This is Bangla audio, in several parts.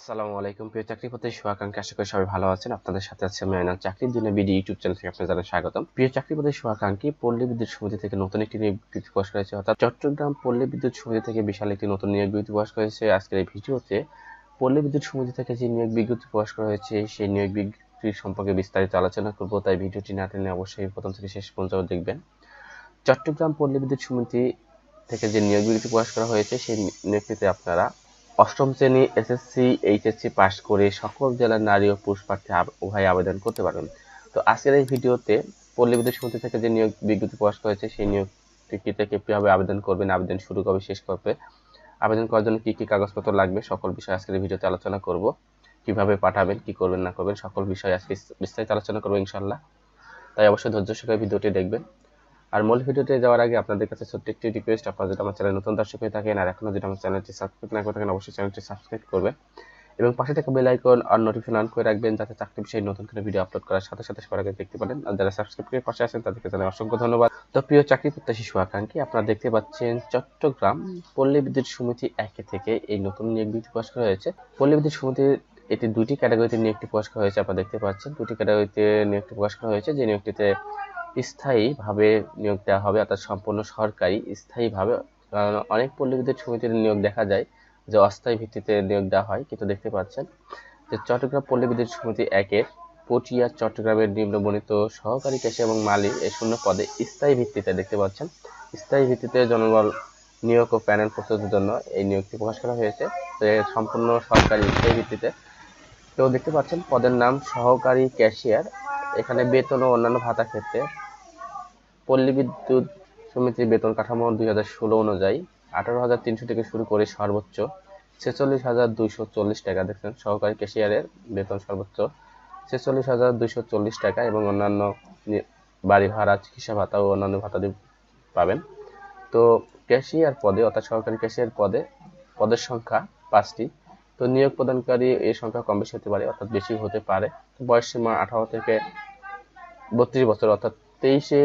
আসসালামু আলাইকুম। প্রিয় চাকরি পথে শুভাকাঙ্ক্ষী, আশা করি সবাই ভালো আছেন। আপনাদের সাথে আছে আমি আইনাল চাকরির জন্য বিডি ইউটিউব চ্যানেল থেকে আপনাদের জানাই স্বাগতম। প্রিয় চাকরি পথে শুভাকাঙ্ক্ষী, পল্লী বিদ্যুৎ সমিতি থেকে নতুন একটি নিয়োগ বিজ্ঞপ্তি প্রকাশ করেছে অর্থাৎ চট্টগ্রাম পল্লী বিদ্যুৎ সমিতি থেকে বিশাল একটি নতুন নিয়োগ বিজ্ঞপ্তি প্রকাশ করেছে। আজকের এই ভিডিওতে পল্লী বিদ্যুৎ সমিতি থেকে যে নিয়োগ বিজ্ঞপ্তি প্রকাশ করা হয়েছে, সেই নিয়োগ বিজ্ঞপ্তির সম্পর্কে বিস্তারিত আলোচনা করব। তাই ভিডিওটি না টেনে অবশ্যই প্রথম থেকে শেষ পর্যন্ত দেখবেন। চট্টগ্রাম পল্লী বিদ্যুৎ সমিতি থেকে যে নিয়োগ বিজ্ঞপ্তি প্রকাশ করা হয়েছে, সেই নিয়োগটিতে আপনারা অষ্টম শ্রেণি এসএসসি এইচএসসি পাস করে সকল জেলার নারী ও পুরুষ প্রার্থী উভয় আবেদন করতে পারবেন তো আজকের এই ভিডিওতে পল্লী বিদ্যুৎ সমিতি থেকে যে নিয়োগ বিজ্ঞপ্তি প্রকাশ করেছে সেই নিয়োগটি থেকে কীভাবে আবেদন করবেন, আবেদন শুরু কবে, শেষ করবে আবেদন করার জন্য কি কি কাগজপত্র লাগবে, সকল বিষয় আজকের ভিডিওতে আলোচনা করব। কীভাবে পাঠাবেন, কি করবেন, না করবেন, সকল বিষয় আজকে বিস্তারিত আলোচনা করব ইনশাল্লাহ তাই অবশ্যই ধৈর্য সহকারে ভিডিওটি দেখবেন। আর মূল ভিডিওতে যাওয়ার আগে আপনাদের কাছে ছোট্ট একটি রিকোয়েস্ট আপনারা যদি আমার চ্যানেল নতুন দর্শক হয়ে থাকেন আর এখনও যদি আমার চ্যানেলটি সাবস্ক্রাইব না করে থাকেন, অবশ্যই চ্যানেলটি সাবস্ক্রাইব করবেন এবং পাশে থাকা বেল আইকন আর নোটিফিকেশন অন করে রাখবেন যাতে চাকরি বিষয়ে নতুন করে ভিডিও আপলোড করার সাথে সাথে সবার আগে দেখতে পারেন। আর যারা সাবস্ক্রাইব করে পাশে আছেন, তাদেরকে জানাই অসংখ্য ধন্যবাদ। তো প্রিয় চাকরি প্রত্যাশী শুভাকাঙ্ক্ষী, আপনারা দেখতে পাচ্ছেন চট্টগ্রাম পল্লী বিদ্যুৎ সমিতি একে থেকে এই নতুন নিয়োগ বিজ্ঞপ্তি প্রকাশ করা হয়েছে। পল্লী বিদ্যুৎ সমিতির এটি দুটি ক্যাটাগরিতে নিয়োগটি প্রকাশ করা হয়েছে, আপনারা দেখতে পাচ্ছেন। দুটি ক্যাটাগরিতে নিয়োগটি প্রকাশ করা হয়েছে। যে নিয়োগটিতে স্থায়ীভাবে নিয়োগ দেওয়া হবে, অর্থাৎ সম্পূর্ণ সরকারি স্থায়ীভাবে, কারণ অনেক পল্লী বিদ্যুৎ সমিতির নিয়োগ দেখা যায় যে অস্থায়ী ভিত্তিতে নিয়োগ দেওয়া হয়, কিন্তু দেখতে পাচ্ছেন যে চট্টগ্রাম পল্লী বিদ্যুৎ সমিতি একের পটিয়া, চট্টগ্রামের নিম্নবর্ণিত সহকারী কেশে এবং মালি এই শূন্য পদে স্থায়ী ভিত্তিতে দেখতে পাচ্ছেন। স্থায়ী ভিত্তিতে জনবল নিয়োগ ও প্যানেল প্রস্তুতের জন্য এই নিয়োগটি প্রকাশ করা হয়েছে। সম্পূর্ণ সরকারি স্থায়ী ভিত্তিতে। তো দেখতে পাচ্ছেন পদের নাম সহকারী ক্যাশিয়ার এখানে বেতন ও অন্যান্য ভাতা ক্ষেত্রে পল্লী বিদ্যুৎ সমিতির বেতন কাঠামো দুই হাজার ষোলো অনুযায়ী আঠারো হাজার তিনশো থেকে শুরু করে সর্বোচ্চ ছেচল্লিশ হাজার দুইশো চল্লিশ টাকা, দেখছেন? সহকারী ক্যাশিয়ারের বেতন সর্বোচ্চ ছেচল্লিশ হাজার দুইশো চল্লিশ টাকা এবং অন্যান্য বাড়ি ভাড়া, চিকিৎসা ভাতা ও অন্যান্য ভাতা পাবেন। তো ক্যাশিয়ার পদে, অর্থাৎ সহকারী ক্যাশিয়ার পদে, পদের সংখ্যা পাঁচটি। তো নিয়োগ প্রদানকারী এই সংখ্যা কম বেশি হতে পারে, অর্থাৎ বেশি হতে পারে। বয়স সীমা আঠারো থেকে বত্রিশ বছর, অর্থাৎ তেইশে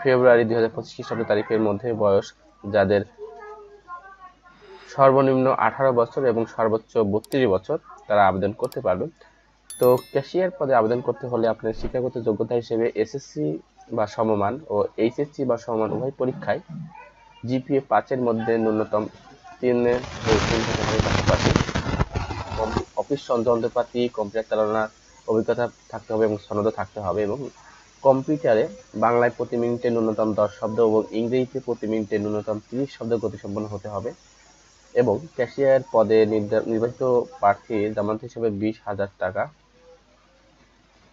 ফেব্রুয়ারি দুই হাজার পঁচিশ খ্রিস্টাব্দ তারিখের মধ্যে বয়স যাদের সর্বনিম্ন আঠারো বছর এবং সর্বোচ্চ বত্রিশ বছর তারা আবেদন করতে পারবেন। তো ক্যাশিয়ার পদে আবেদন করতে হলে আপনার শিক্ষাগত যোগ্যতা হিসেবে এসএসসি বা সমমান ও এইচএসসি বা সমমান উভয় পরীক্ষায় জিপিএ পাঁচের মধ্যে ন্যূনতম তিন হতে হবে পাশাপাশি কম- অফিস যন্ত্রপাতি কম্পিউটার চালানোর অভিজ্ঞতা থাকতে হবে এবং সনদও থাকতে হবে এবং কম্পিউটারে বাংলায় প্রতি মিনিটে ন্যূনতম দশ শব্দ এবং ইংরেজিতে প্রতি মিনিটে ন্যূনতম তিরিশ শব্দ গতিসম্পন্ন হতে হবে এবং ক্যাশিয়ার পদে নির্বাচিত প্রার্থী জামানত হিসেবে বিশ হাজার টাকা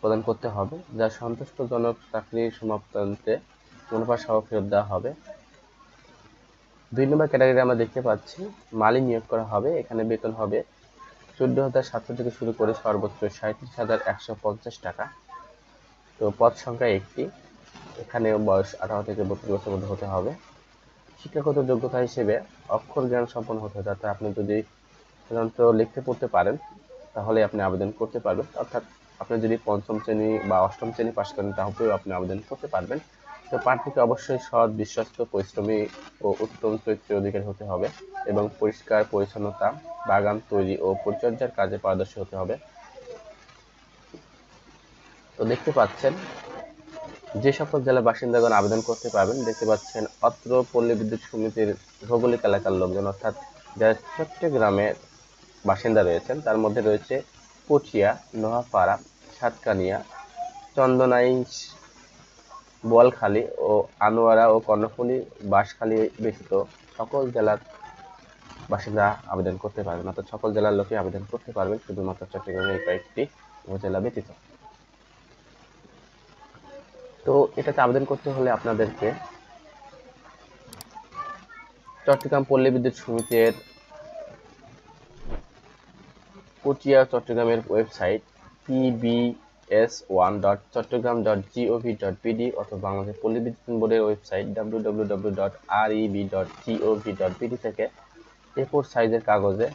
প্রদান করতে হবে, যা সন্তুষ্টজনক চাকরির সমাপ্তান্তে মুনাফা সহ ফেরত দেওয়া হবে। দুই নম্বর ক্যাটাগরি আমরা দেখতে পাচ্ছি, মালি নিয়োগ করা হবে, এখানে বেতন হবে চোদ্দ হাজার সাতশো থেকে শুরু করে সর্বোচ্চ সাঁত্রিশ হাজার একশো পঞ্চাশ টাকা। তো পদ সংখ্যা একটি। এখানে বয়স আঠারো থেকে বত্রিশ বছর মধ্যে হতে হবে। শিক্ষাগত যোগ্যতা হিসেবে অক্ষর জ্ঞান সম্পন্ন হতে হবে। অর্থাৎ আপনি যদি সাধারণত লিখতে পড়তে পারেন, তাহলে আপনি আবেদন করতে পারবেন। অর্থাৎ আপনি যদি পঞ্চম শ্রেণি বা অষ্টম শ্রেণি পাশ করেন, তাহলেও আপনি আবেদন করতে পারবেন। তো প্রার্থীকে অবশ্যই সৎ, বিশ্বস্ত, পরিশ্রমী ও উত্তম চরিত্রের অধিকারী হতে হবে এবং পরিষ্কার, পরিচ্ছন্নতা, বাগান তৈরি ও পরিচর্যার কাজে পারদর্শী হতে হবে। তো দেখতে পাচ্ছেন, যে সকল জেলার বাসিন্দাগণ আবেদন করতে পারবেন, দেখতে পাচ্ছেন অত্র পল্লী বিদ্যুৎ সমিতির ভৌগোলিক এলাকার লোকজন, অর্থাৎ যারা চট্টগ্রামের বাসিন্দা রয়েছেন, তার মধ্যে রয়েছে পটিয়া নোহাপাড়া, সাতকানিয়া, চন্দনাইশ বোয়ালখালী ও আনোয়ারা ও কর্ণফুলী বাঁশখালী ব্যতীত সকল জেলার বাসিন্দা আবেদন করতে পারবেন। অর্থাৎ সকল জেলার লোকে আবেদন করতে পারবেন, শুধুমাত্র চট্টগ্রামের এই কয়েকটি উপজেলা ব্যতীত। তো এটাতে আবেদন করতে হলে আপনাদেরকে চট্টগ্রাম পল্লী বিদ্যুৎ সমিতির পটিয়া চট্টগ্রামের website PBS one dot Chattogram dot GOV dot BD অথবা বাংলাদেশ পল্লী বিদ্যুৎ বোর্ডের website W W W dot R EB dot GOV dot BD থেকে এ ফোর সাইজের কাগজে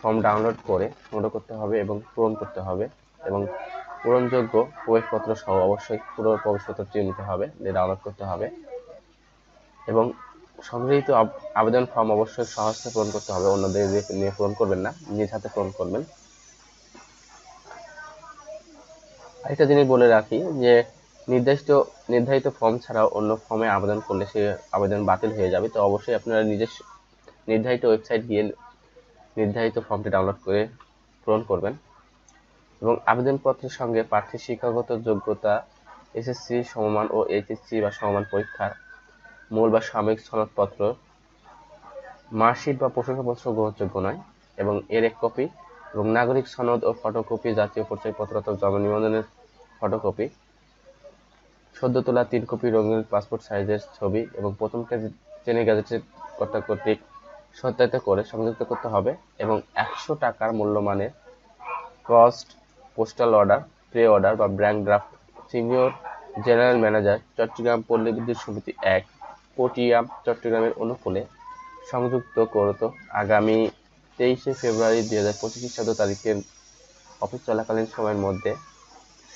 ফর্ম ডাউনলোড করে সংগ্রহ করতে হবে এবং পূরণ করতে হবে এবং পূরণযোগ্য প্রবেশপত্র সহ অবশ্যই পুরো প্রবেশপত্রটি নিতে হবে দিয়ে ডাউনলোড করতে হবে এবং সংগৃহীত আবেদন ফর্ম অবশ্যই সহজে পূরণ করতে হবে অন্যদের নিয়ে পূরণ করবেন না, নিজ হাতে পূরণ করবেন। আরেকটা জিনিস বলে রাখি যে নির্দিষ্ট নির্ধারিত ফর্ম ছাড়াও অন্য ফর্মে আবেদন করলে সে আবেদন বাতিল হয়ে যাবে। তো অবশ্যই আপনারা নিজের নির্ধারিত ওয়েবসাইট গিয়ে নির্ধারিত ফর্মটি ডাউনলোড করে পূরণ করবেন। এবং আবেদনপত্রের সঙ্গে প্রার্থীর শিক্ষাগত যোগ্যতা এসএসসি সমমান ও এইচএসসি বা সমমান পরীক্ষার মূল বা সাময়িক সনদপত্র, মার্কশিট বা প্রশংসাপত্র গ্রহণযোগ্য নয় এবং এর এক কপি এবং নাগরিক সনদ ও ফটোকপি জাতীয় পরিচয়পত্র অথবা জন্ম নিবন্ধনের ফটোকপি সদ্য তোলা তিন কপি রঙিন পাসপোর্ট সাইজের ছবি এবং প্রথম শ্রেণি গ্যাজেটের কর্তা কর্তৃক সত্যায়িত করে সংযুক্ত করতে হবে এবং একশো টাকার মূল্যমানের cost postal order pay order বা bank draft senior general manager Chattogram পল্লী বিদ্যুৎ সমিতি এক পটিয়া চট্টগ্রামের অনুকূলে সংযুক্ত করত। আগামী তেইশে ফেব্রুয়ারি দুই হাজার পঁচিশ খ্রিস্টাব্দ তারিখের অফিস চলাকালীন সময়ের মধ্যে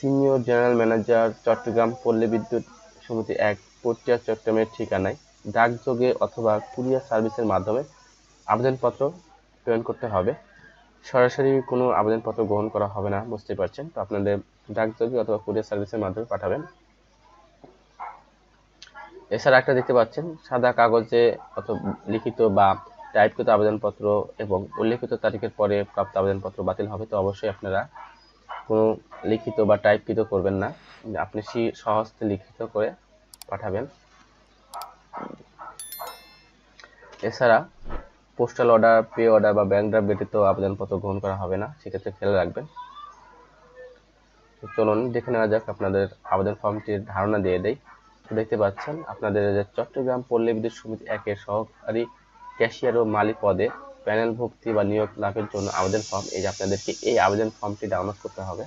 সিনিয়র জেনারেল ম্যানেজার, চট্টগ্রাম পল্লী বিদ্যুৎ সমিতি এক, পটিয়া চট্টগ্রামের ঠিকানায় ডাকযোগে অথবা কুরিয়ার সার্ভিসের মাধ্যমে আবেদনপত্র প্রেরণ করতে হবে। সরাসরি কোনো আবেদনপত্র গ্রহণ করা হবে না বুঝতে পারছেন। তো আপনাদের ডাকযোগে অথবা কুরিয়ার সার্ভিসের মাধ্যমে পাঠাবেন। এছাড়া একটা দেখতে পাচ্ছেন, সাদা কাগজে অথবা লিখিত বা টাইপকৃত আবেদনপত্র এবং উল্লেখিত তারিখের পরে প্রাপ্ত আবেদনপত্র বাতিল হবে। তো অবশ্যই আপনারা কোনো লিখিত বা টাইপকৃত করবেন না। আপনি সহজতে লিখিত করে পাঠাবেন। এছাড়া পোস্টাল অর্ডার পে অর্ডার বা ব্যাংক ড্রাফট ব্যতীত আবেদনপত্র গ্রহণ করা হবে না, সেক্ষেত্রে খেয়াল রাখবেন। চলুন, দেখে নেওয়া যাক আপনাদের আবেদন ফর্মটির ধারণা দিয়ে দেয় দেখতে পাচ্ছেন, আপনাদের চট্টগ্রাম পল্লী বিদ্যুৎ সমিতি একের সহকারী ক্যাশিয়ার ও মালিক পদে প্যানেল ভুক্তি বা নিয়োগ লাভের জন্য আবেদন ফর্ম এই যে আপনাদেরকে এই আবেদন ফর্মটি ডাউনলোড করতে হবে।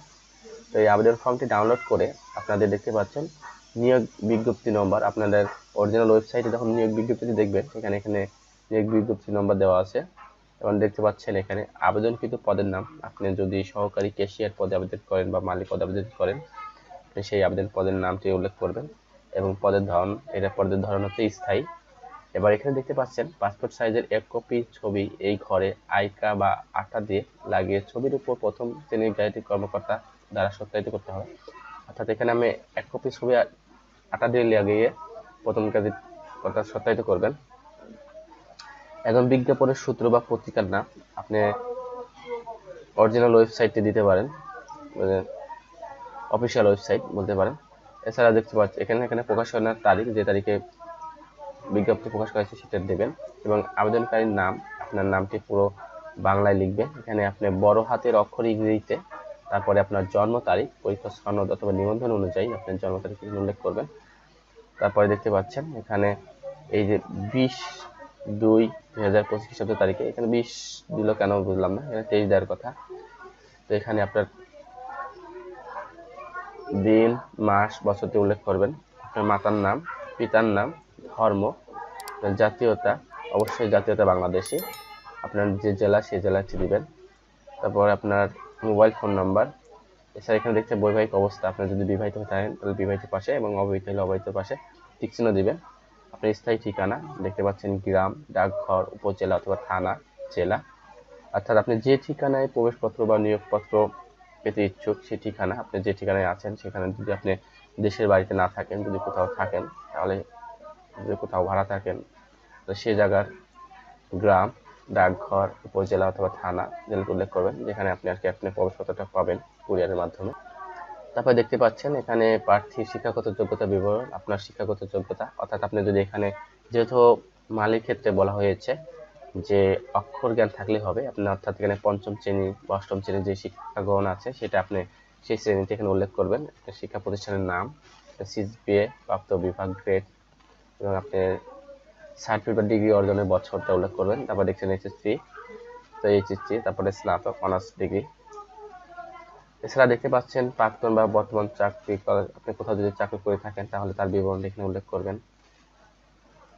তো এই আবেদন ফর্মটি ডাউনলোড করে আপনাদের দেখতে পাচ্ছেন নিয়োগ বিজ্ঞপ্তি নম্বর আপনাদের অরিজিনাল ওয়েবসাইটে যখন নিয়োগ বিজ্ঞপ্তি দেখবেন, সেখানে এখানে নিয়োগ বিজ্ঞপ্তি নম্বর দেওয়া আছে। এবং দেখতে পাচ্ছেন এখানে আবেদনকৃত পদের নাম। আপনি যদি সহকারী ক্যাশিয়ার পদে আবেদন করেন বা মালিক পদে আবেদন করেন সেই আবেদন পদের নামটি উল্লেখ করবেন এবং পদের ধরন এটা পদের ধরন হচ্ছে স্থায়ী। এবার এখানে দেখতে পাচ্ছেন পাসপোর্ট সাইজের এক কপি ছবি এই ঘরে আইকা বা আটা দিয়ে লাগিয়ে ছবির উপর প্রথম শ্রেণির গাড়িটি কর্মকর্তা দ্বারা সত্যায়িত করতে হবে। অর্থাৎ এখানে আমি এক কপি ছবি আটা দিয়ে লাগিয়ে প্রথম কাজে কর্তা সত্যায়িত করবেন। এখন বিজ্ঞাপনের সূত্র বা পত্রিকার নাম আপনি অরিজিনাল ওয়েবসাইটটি দিতে পারেন অফিসিয়াল ওয়েবসাইট বলতে পারেন। এছাড়া দেখতে পাচ্ছি এখানে এখানে প্রকাশনার তারিখ, যে তারিখে বিজ্ঞপ্তি প্রকাশ করা হয়েছে সেটা দেবেন এবং আবেদনকারীর নাম, আপনার নামটি পুরো বাংলায় লিখবেন। এখানে আপনি বড় হাতের অক্ষর ইংরেজিতে, তারপরে আপনার জন্ম তারিখ, পরীক্ষা সনদ অথবা নিবন্ধন অনুযায়ী আপনার জন্ম তারিখ উল্লেখ করবেন। তারপরে দেখতে পাচ্ছেন, এখানে এই যে বিশ দুই দুই হাজার পঁচিশ খ্রিস্টাব্দ তারিখে, এখানে বিশ দিল কেন বুঝলাম না, এখানে তেইশ দেওয়ার কথা। তো এখানে আপনার দিন, মাস, বছরটি উল্লেখ করবেন। আপনার মাতার নাম, পিতার নাম, ধর্ম জাতীয়তা, অবশ্যই জাতীয়তা বাংলাদেশি। আপনার যে জেলা সেই জেলাটি দিবেন। তারপর আপনার মোবাইল ফোন নাম্বার। এছাড়া এখানে দেখতে বৈবাহিক অবস্থা। আপনার যদি বিবাহিত হয়ে থাকেন, তাহলে বিবাহিত পাশে এবং অবিবাহিত হলে অবৈধ পাশে টিক চিহ্ন দিবেন। আপনার স্থায়ী ঠিকানা, দেখতে পাচ্ছেন গ্রাম, ডাকঘর, উপজেলা অথবা থানা, জেলা। অর্থাৎ আপনি যে ঠিকানায় প্রবেশপত্র বা নিয়োগপত্র পেতে ইচ্ছুক সেই ঠিকানা, আপনি যে ঠিকানায় আছেন, সেখানে যদি আপনি দেশের বাড়িতে না থাকেন, যদি কোথাও থাকেন, তাহলে যদি কোথাও ভাড়া থাকেন তাহলে সে জায়গার গ্রাম, ডাকঘর, উপজেলা অথবা থানা যেগুলো উল্লেখ করবেন, যেখানে আপনি আর কি আপনি প্রবেশপত্রটা পাবেন কুরিয়ারের মাধ্যমে। তারপর দেখতে পাচ্ছেন এখানে প্রার্থীর শিক্ষাগত যোগ্যতা বিবরণ, আপনার শিক্ষাগত যোগ্যতা। অর্থাৎ আপনি যদি এখানে যেহেতু মালিক ক্ষেত্রে বলা হয়েছে যে অক্ষর জ্ঞান থাকলে হবে, আপনি অর্থাৎ এখানে পঞ্চম শ্রেণি বা অষ্টম শ্রেণির যে শিক্ষা গ্রহণ আছে, সেটা আপনি সেই শ্রেণীতে এখানে উল্লেখ করবেন। শিক্ষা প্রতিষ্ঠানের নাম সিজিপিএ প্রাপ্ত বিভাগ গ্রেড এবং আপনি সার্টিফিকেট বা ডিগ্রি অর্জনের বছরটা উল্লেখ করবেন, তারপর দেখছেন এইচএসসি তো এইচএসসি তারপরে স্নাতক অনার্স ডিগ্রি এছাড়া দেখতে পাচ্ছেন প্রাক্তন বা বর্তমান চাকরি আপনি কোথাও যদি চাকরি করে থাকেন, তাহলে তার বিবরণ এখানে উল্লেখ করবেন।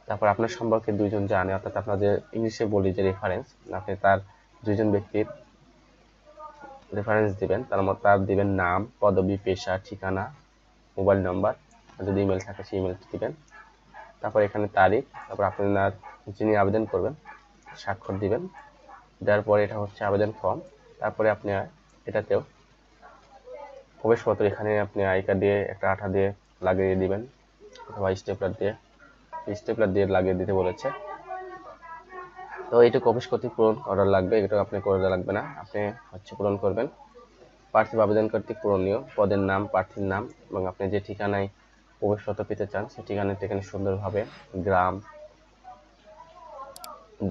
তারপর আপনার সম্পর্কে দুইজন জানে, অর্থাৎ আপনার যে ইংলিশে বলি যে রেফারেন্স আপনি তার দুইজন ব্যক্তির রেফারেন্স দিবেন, তার মধ্যে তার দিবেন নাম, পদবি, পেশা, ঠিকানা মোবাইল নাম্বার যদি ইমেল থাকে সেই ইমেলটি দিবেন। তারপর এখানে তারিখ, তারপর আপনার যিনি আবেদন করবেন, স্বাক্ষর দিবেন। দেওয়ার পরে এটা হচ্ছে আবেদন ফর্ম তারপরে আপনি এটাতেও প্রবেশপত্র এখানে আপনি আই কার্ড দিয়ে, একটা আঠা দিয়ে লাগিয়ে দিবেন, অথবা স্টেপলার দিয়ে। স্টেপলার দিয়ে লাগিয়ে দিতে বলেছে। তো এটা প্রবেশ কর্তৃক পূরণ করা লাগবে এটা আপনি করে লাগবে না। আপনি হচ্ছে পূরণ করবেন। প্রার্থী আবেদন কর্তৃক পূরণীয়। পদের নাম, প্রার্থীর নাম এবং আপনি যে ঠিকানায় প্রবেশপত্র পেতে চান। সেই ঠিকানাটা এখানে সুন্দরভাবে গ্রাম,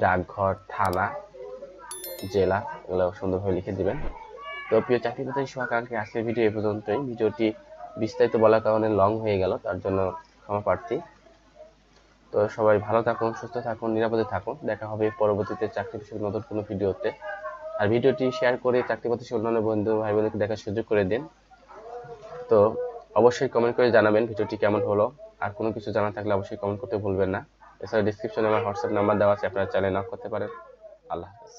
ডাকঘর, থানা, জেলা এগুলো সুন্দরভাবে লিখে দিবেন। তো প্রিয় চাকরি প্রত্যাশী শুভাকাঙ্ক্ষী আজকের ভিডিও এ পর্যন্তই। ভিডিওটি বিস্তারিত বলার কারণে লং হয়ে গেল, তার জন্য ক্ষমা প্রার্থী। তো সবাই ভালো থাকুন, সুস্থ থাকুন, নিরাপদে থাকুন। দেখা হবে পরবর্তীতে চাকরি বিষয়ক নতুন কোনো ভিডিওতে। আর ভিডিওটি শেয়ার করে চাকরি প্রত্যাশী অন্যান্য বন্ধু ভাই বোনকে দেখার সুযোগ করে দিন। তো অবশ্যই কমেন্ট করে জানাবেন ভিডিওটি কেমন হলো। আর কোনো কিছু জানা থাকলে অবশ্যই কমেন্ট করতে ভুলবেন না। এছাড়া ডিসক্রিপশনে আমার হোয়াটসঅ্যাপ নাম্বার দেওয়া আছে, আপনারা চাইলে নক করতে পারেন। আল্লাহ হাফেজ।